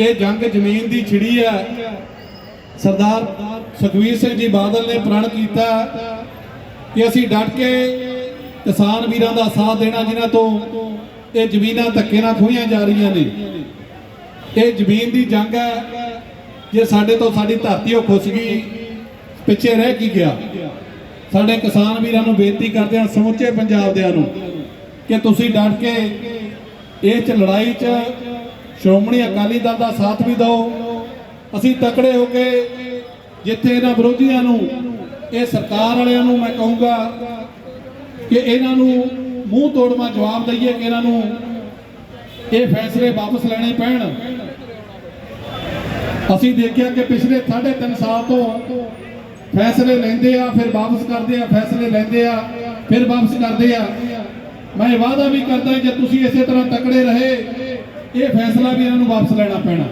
ਇਹ ਜੰਗ ਜ਼ਮੀਨ ਦੀ ਛਿੜੀ ਹੈ। ਸਰਦਾਰ ਸੁਖਵੀਰ ਸਿੰਘ ਜੀ ਬਾਦਲ ਨੇ ਪ੍ਰਣ ਕੀਤਾ ਕਿ ਅਸੀਂ ਡਟ ਕੇ ਕਿਸਾਨ ਵੀਰਾਂ ਦਾ ਸਾਥ ਦੇਣਾ ਜਿਨ੍ਹਾਂ ਤੋਂ ਇਹ ਜ਼ਮੀਨਾਂ ਧੱਕੇ ਨਾਲ ਖੋਹੀਆਂ ਜਾ ਰਹੀਆਂ ਨੇ। ਇਹ ਜ਼ਮੀਨ ਦੀ ਜੰਗ ਹੈ, ਜੇ ਸਾਡੇ ਤੋਂ ਸਾਡੀ ਧਰਤੀ ਉਹ ਖੁੱਸ ਗਈ, ਪਿੱਛੇ ਰਹਿ ਕੀ ਗਿਆ? ਸਾਡੇ ਕਿਸਾਨ ਵੀਰਾਂ ਨੂੰ ਬੇਨਤੀ ਕਰਦੇ ਹਾਂ, ਸਮੁੱਚੇ ਪੰਜਾਬ ਦਿਆਂ ਨੂੰ, ਕਿ ਤੁਸੀਂ ਡਟ ਕੇ ਇਹ ਚ ਲੜਾਈ ਚ ਸ਼੍ਰੋਮਣੀ ਅਕਾਲੀ ਦਲ ਦਾ ਸਾਥ ਵੀ ਦਿਓ। ਅਸੀਂ ਤਕੜੇ ਹੋ ਕੇ ਜਿੱਥੇ ਇਹਨਾਂ ਵਿਰੋਧੀਆਂ ਨੂੰ, ਇਹ ਸਰਕਾਰ ਵਾਲਿਆਂ ਨੂੰ ਮੈਂ ਕਹੂੰਗਾ ਕਿ ਇਹਨਾਂ ਨੂੰ ਮੂੰਹ ਤੋੜਵਾ ਜਵਾਬ ਦਈਏ ਕਿ ਇਹਨਾਂ ਨੂੰ ਇਹ ਫੈਸਲੇ ਵਾਪਸ ਲੈਣੇ ਪੈਣ। ਅਸੀਂ ਦੇਖਿਆ ਕਿ ਪਿਛਲੇ 3.5 ਸਾਲ ਤੋਂ ਫੈਸਲੇ ਲੈਂਦੇ ਆ, ਫਿਰ ਵਾਪਸ ਕਰਦੇ ਆ, ਫੈਸਲੇ ਲੈਂਦੇ ਆ, ਫਿਰ ਵਾਪਸ ਕਰਦੇ ਆ। ਮੈਂ ਇਹ ਵਾਅਦਾ ਵੀ ਕਰਦਾ ਜੇ ਤੁਸੀਂ ਇਸੇ ਤਰ੍ਹਾਂ ਤਕੜੇ ਰਹੇ ਇਹ ਫੈਸਲਾ ਵੀ ਇਹਨਾਂ ਨੂੰ ਵਾਪਸ ਲੈਣਾ ਪੈਣਾ।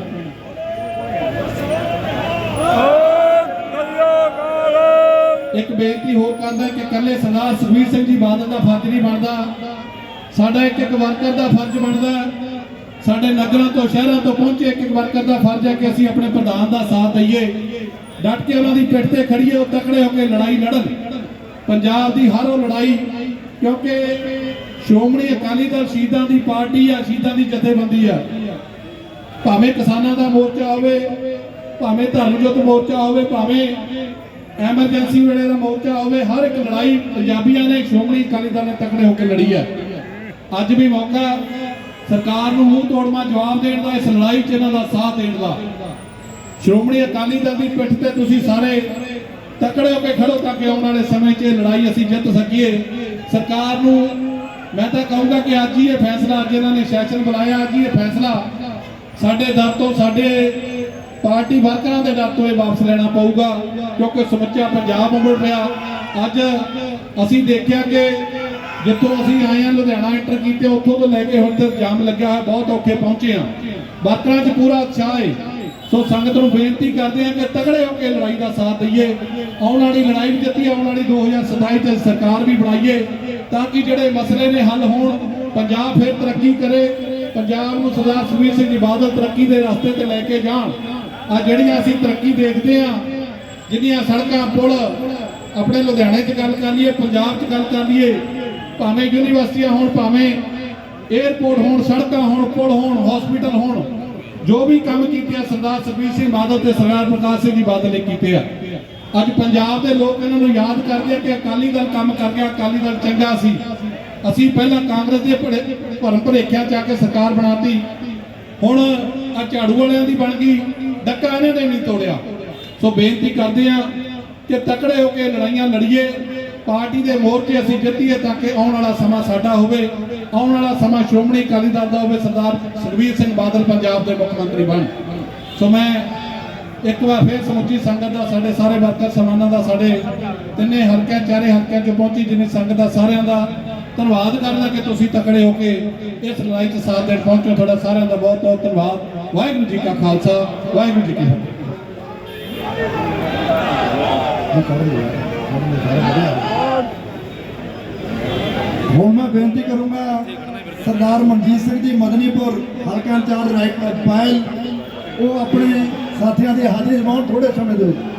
ਇੱਕ ਬੇਨਤੀ ਹੋਰ ਕਰਦਾ ਕਿ ਕੱਲੇ ਸਰਦਾਰ ਸੁਖਬੀਰ ਸਿੰਘ ਜੀ ਬਾਦਲ ਦਾ ਫਰਜ਼ ਨਹੀਂ ਬਣਦਾ। ਸਾਡਾ ਇੱਕ ਇੱਕ ਵਰਕਰ ਦਾ ਫਰਜ਼ ਬਣਦਾ। ਸਾਡੇ ਨਗਰਾਂ ਤੋਂ, ਸ਼ਹਿਰਾਂ ਤੋਂ ਪਹੁੰਚੇ ਇੱਕ ਇੱਕ ਵਰਕਰ ਦਾ ਫਰਜ਼ ਹੈ ਕਿ ਅਸੀਂ ਆਪਣੇ ਪ੍ਰਧਾਨ ਦਾ ਸਾਥ ਦਈਏ। ਡਟ ਕੇ ਉਹਨਾਂ ਦੀ ਪਿੱਠ ਤੇ ਖੜੀਏ ਉਹ ਤਕੜੇ ਹੋ ਕੇ ਲੜਾਈ ਲੜਨ। ਪੰਜਾਬ ਦੀ ਹਰ ਉਹ ਲੜਾਈ, ਕਿਉਂਕਿ ਸ਼੍ਰੋਮਣੀ ਅਕਾਲੀ ਦਲ ਸ਼ਹੀਦਾਂ ਦੀ ਪਾਰਟੀ ਆ, ਸ਼ਹੀਦਾਂ ਦੀ ਜਥੇਬੰਦੀ ਆ। ਭਾਵੇਂ ਕਿਸਾਨਾਂ ਦਾ ਮੋਰਚਾ ਹੋਵੇ, ਭਾਵੇਂ ਧਰਮਯੁੱਧ ਮੋਰਚਾ ਹੋਵੇ, ਭਾਵੇਂ ਐਮਰਜੈਂਸੀ ਵੇਲੇ ਦਾ ਮੋਰਚਾ ਹੋਵੇ, ਹਰ ਇੱਕ ਲੜਾਈ ਪੰਜਾਬੀਆਂ ਨੇ, ਸ਼੍ਰੋਮਣੀ ਅਕਾਲੀ ਦਲ ਨੇ ਤਕੜੇ ਹੋ ਕੇ ਲੜੀ ਹੈ ਅੱਜ ਵੀ ਮੌਕਾ ਸਰਕਾਰ ਨੂੰ ਮੂੰਹ ਤੋੜਵਾ, ਜਵਾਬ ਦੇਣ ਦਾ, ਇਸ ਲੜਾਈ 'ਚ ਇਹਨਾਂ ਦਾ ਸਾਥ ਦੇਣ ਦਾ। ਸ਼੍ਰੋਮਣੀ ਅਕਾਲੀ ਦਲ ਦੀ ਪਿੱਠ ਤੇ ਤੁਸੀਂ ਸਾਰੇ ਤਕੜੇ ਹੋ ਕੇ ਖੜੋ ਤਾਂ ਕਿ ਆਉਣ ਵਾਲੇ ਸਮੇਂ 'ਚ ਇਹ ਲੜਾਈ ਅਸੀਂ ਜਿੱਤ ਸਕੀਏ। ਸਰਕਾਰ ਨੂੰ ਮੈਂ ਤਾਂ ਕਹੂੰਗਾ ਕਿ ਅੱਜ ਹੀ ਇਹ ਫੈਸਲਾ, ਅੱਜ ਇਹਨਾਂ ਨੇ ਸੈਸ਼ਨ ਬੁਲਾਇਆ, ਅੱਜ ਹੀ ਇਹ ਫੈਸਲਾ ਸਾਡੇ ਦਰ ਤੋਂ, ਸਾਡੇ ਪਾਰਟੀ ਵਰਕਰਾਂ ਦੇ ਦਰ ਤੋਂ ਇਹ ਵਾਪਸ ਲੈਣਾ ਪਊਗਾ, ਕਿਉਂਕਿ ਸਮੁੱਚਾ ਪੰਜਾਬ ਉਮੜ ਰਿਹਾ ਅੱਜ ਅਸੀਂ ਦੇਖਿਆ ਕਿ ਜਿੱਥੋਂ ਅਸੀਂ ਆਏ ਹਾਂ, ਲੁਧਿਆਣਾ ਐਂਟਰ ਕੀਤੇ, ਉੱਥੋਂ ਤੋਂ ਲੈ ਕੇ ਹੁਣ ਤੱਕ ਜਾਮ ਲੱਗਿਆ ਹੈ ਬਹੁਤ ਔਖੇ ਪਹੁੰਚੇ ਹਾਂ। ਵਰਕਰਾਂ 'ਚ ਪੂਰਾ ਉਤਸ਼ਾਹ ਹੈ ਸੋ ਸੰਗਤ ਨੂੰ ਬੇਨਤੀ ਕਰਦੇ ਹਾਂ ਕਿ ਤਗੜੇ ਹੋ ਕੇ ਲੜਾਈ ਦਾ ਸਾਥ ਦਈਏ, ਆਉਣ ਵਾਲੀ ਲੜਾਈ ਵੀ ਜਿੱਤੀ, ਆਉਣ ਵਾਲੀ 2027 ਚ ਸਰਕਾਰ ਵੀ ਬਣਾਈਏ। ਤਾਂ ਕਿ ਜਿਹੜੇ ਮਸਲੇ ਨੇ ਹੱਲ ਹੋਣ, ਪੰਜਾਬ ਫਿਰ ਤਰੱਕੀ ਕਰੇ, ਪੰਜਾਬ ਨੂੰ ਸਰਦਾਰ ਸੁਖਬੀਰ ਸਿੰਘ ਜੀ ਬਾਦਲ ਤਰੱਕੀ ਦੇ ਰਸਤੇ ਤੇ ਲੈ ਕੇ ਜਾਣ। ਆ ਜਿਹੜੀਆਂ ਅਸੀਂ ਤਰੱਕੀ ਦੇਖਦੇ ਆ ਜਿੰਨੀਆਂ ਸੜਕਾਂ, ਪੁਲ ਆਪਣੇ ਲੁਧਿਆਣੇ 'ਚ ਗੱਲ ਕਰ ਲਈਏ, ਪੰਜਾਬ 'ਚ ਗੱਲ ਕਰ ਲਈਏ, ਭਾਵੇਂ ਯੂਨੀਵਰਸਿਟੀਆਂ ਹੋਣ, ਭਾਵੇਂ 에ਅਰਪੋਰਟ ਹੋਣ, ਸੜਕਾਂ ਹੋਣ, ਪੁਲ ਹੋਣ ਹਸਪੀਟਲ ਹੋਣ, ਜੋ ਵੀ ਕੰਮ ਕੀਤੇ ਆ, ਸਰਦਾਰ ਸੁਖਬੀਰ ਸਿੰਘ ਬਾਦਲ ਤੇ ਸਰਦਾਰ ਪ੍ਰਕਾਸ਼ ਸਿੰਘ ਜੀ ਬਾਦਲ ਨੇ ਕੀਤੇ ਆ। ਅੱਜ ਪੰਜਾਬ ਦੇ ਲੋਕ ਇਹਨਾਂ ਨੂੰ ਯਾਦ ਕਰਦੇ ਆ ਕਿ ਅਕਾਲੀ ਦਲ ਕੰਮ ਕਰ ਗਿਆ, ਅਕਾਲੀ ਦਲ ਚੰਗਾ ਸੀ। ਅਸੀਂ ਪਹਿਲਾਂ ਕਾਂਗਰਸ ਦੇ ਭੜੇ ਭਰਮ ਭਰੇਖਿਆ ਚ ਆ ਕੇ ਸਰਕਾਰ ਬਣਾਤੀ। ਹੁਣ ਆ ਝਾੜੂ ਵਾਲਿਆਂ ਦੀ ਬਣ ਗਈ, ਡੱਕਾ ਇਹਨਾਂ ਨੇ ਨਹੀਂ ਤੋੜਿਆ। ਸੋ ਬੇਨਤੀ ਕਰਦੇ ਆ ਕਿ ਤਕੜੇ ਹੋ ਕੇ ਲੜਾਈਆਂ ਲੜੀਏ। ਪਾਰਟੀ ਦੇ ਮੋਰਚੇ ਅਸੀਂ ਜਿੱਤੀਏ ਤਾਂ ਕਿ ਆਉਣ ਵਾਲਾ ਸਮਾਂ ਸਾਡਾ ਹੋਵੇ। ਆਉਣ ਵਾਲਾ ਸਮਾਂ ਸ਼੍ਰੋਮਣੀ ਅਕਾਲੀ ਦਲ ਦਾ ਹੋਵੇ। ਸਰਦਾਰ ਸੁਖਬੀਰ ਸਿੰਘ ਬਾਦਲ ਪੰਜਾਬ ਦੇ ਮੁੱਖ ਮੰਤਰੀ ਬਣ। ਸੋ ਮੈਂ ਇੱਕ ਵਾਰ ਫੇਰ ਸਮੁੱਚੀ ਸੰਗਤ ਦਾ ਸਾਡੇ ਸਾਰੇ ਵਰਕਰ ਸਮਾਨਾਂ ਦਾ ਸਾਡੇ ਤਿੰਨੇ ਹਲਕਿਆਂ ਚਾਰੇ ਹਲਕਿਆਂ 'ਚ ਪਹੁੰਚੀ ਜਿੰਨੀ ਸੰਗਤ ਦਾ ਸਾਰਿਆਂ ਦਾ ਧੰਨਵਾਦ ਕਰਦਾ ਕਿ ਤੁਸੀਂ ਤਕੜੇ ਹੋ ਕੇ ਇਸ ਲੜਾਈ 'ਚ ਸਾਥ ਦੇਣ ਪਹੁੰਚੋ। ਤੁਹਾਡਾ ਸਾਰਿਆਂ ਦਾ ਬਹੁਤ ਬਹੁਤ ਧੰਨਵਾਦ। ਵਾਹਿਗੁਰੂ ਜੀ ਕਾ ਖਾਲਸਾ ਵਾਹਿਗੁਰੂ ਜੀ ਕੀ ਫਤਿਹ। ਹੁਣ ਮੈਂ ਬੇਨਤੀ ਕਰੂੰਗਾ ਸਰਦਾਰ ਮਨਜੀਤ ਸਿੰਘ ਜੀ ਮਦਨੀਪੁਰ ਹਲਕਾ ਇੰਚਾਰਜ ਰਾਈਟ ਪਾਇਲ ਉਹ ਆਪਣੇ ਸਾਥੀਆਂ ਦੀ ਹਾਜ਼ਰੀ ਜਮਾਉਣ ਥੋੜੇ ਸਮੇਂ ਦੇ ਵਿੱਚ।